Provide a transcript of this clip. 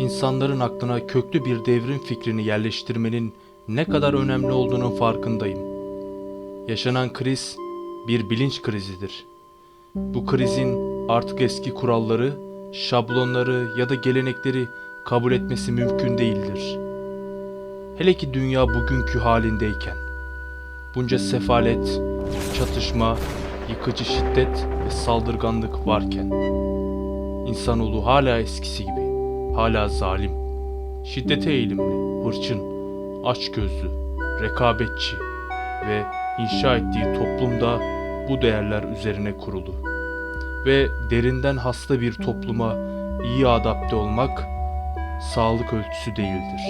insanların aklına köklü bir devrim fikrini yerleştirmenin ne kadar önemli olduğunun farkındayım. Yaşanan kriz bir bilinç krizidir. Bu krizin artık eski kuralları, şablonları ya da gelenekleri kabul etmesi mümkün değildir. Hele ki dünya bugünkü halindeyken. Bunca sefalet, çatışma, yıkıcı şiddet ve saldırganlık varken. İnsanoğlu hala eskisi gibi, hala zalim, şiddete eğilimli, hırçın, açgözlü, rekabetçi ve inşa ettiği toplumda bu değerler üzerine kurulu. Ve derinden hasta bir topluma iyi adapte olmak sağlık ölçüsü değildir.